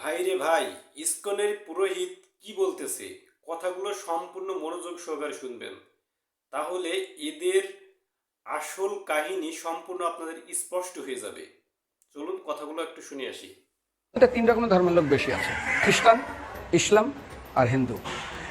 ভাইরে ভাই, ইস্কনের পুরোহিত কি বলতেছে? কথাগুলো সম্পূর্ণ মনোযোগ সহকারে শুনবেন। তাহলে এদের আসল কাহিনী সম্পূর্ণ আপনাদের স্পষ্ট হয়ে যাবে। চলুন কথাগুলো একটু শুনে আসি। তিন রকমের ধর্মের লোক বেশি আছে। খ্রিস্টান, ইসলাম আর হিন্দু।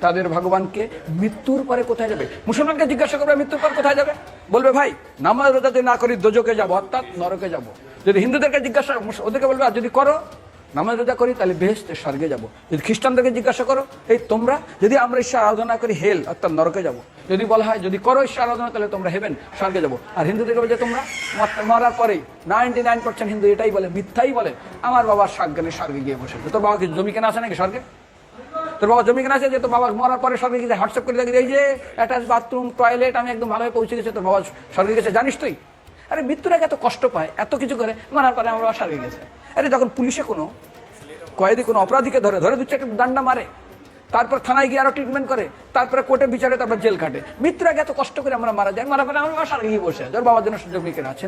তাদের ভগবানকে মৃত্যুর পরে কোথায় যাবে? মুসলমানকে জিজ্ঞাসা করবে, মৃত্যুর পর কোথায় যাবে? বলবে, ভাই, নামাজ রোজা যদি না করি দোজকে যাব, অর্থাৎ নরকে যাব। যদি হিন্দুদেরকে জিজ্ঞাসা ওদেরকে বলবে, আর যদি করো, নামাজ রোজা করি, তাহলে বেহেস্তে স্বর্গে যাব। যদি খ্রিস্টানদেরকে জিজ্ঞাসা করো, এই তোমরা, যদি আমরা ঈশ্বর আরাধনা করি, হেল, অর্থাৎ নরকে যাব। যদি বলা হয়, যদি করো ঈশ্বর আরাধনা, তাহলে তোমরা হেবেন, স্বর্গে যাব। আর হিন্দুদেরকে বলছে, তোমরা মর- মরার পরেই, নাইনটি নাইন পার্সেন্ট হিন্দু এটাই বলে, মিথ্যাই বলে, আমার বাবা স্বর্গে স্বর্গে গিয়ে বসে তোর বাবা কি জমি কেনা আছে নাকি স্বর্গে? তোর বাবা জমি কেনা যে তোর বাবা মরার পরে স্বর্গে গেছে হোয়াটসঅ্যাপ করে দেখি এই যে অ্যাটাচ বাথরুম, টয়লেট, আমি একদম ভালোভাবে পৌঁছে গেছে, তোর বাবা স্বর্গে গেছে, জানিস তুই? আরে মৃত্যুর এত কষ্ট পায়, এত কিছু করে, মরার পরে আমার স্বর্গে গেছে। আরে যখন পুলিশে কোনো কয়েদি কোনো অপরাধীকে ধরে ধরে দুচ্ছে একটা ডান্ডা মারে, তারপর থানায় গিয়ে আরও ট্রিটমেন্ট করে, তারপরে কোর্টে বিচারে, তারপর জেল কাটে মৃত্যুর এত কষ্ট করে আমরা মারা যাই মারা পরে আমার বাবা স্বর্গে গিয়ে বসে ওর বাবার জন্য জমি কেনা আছে।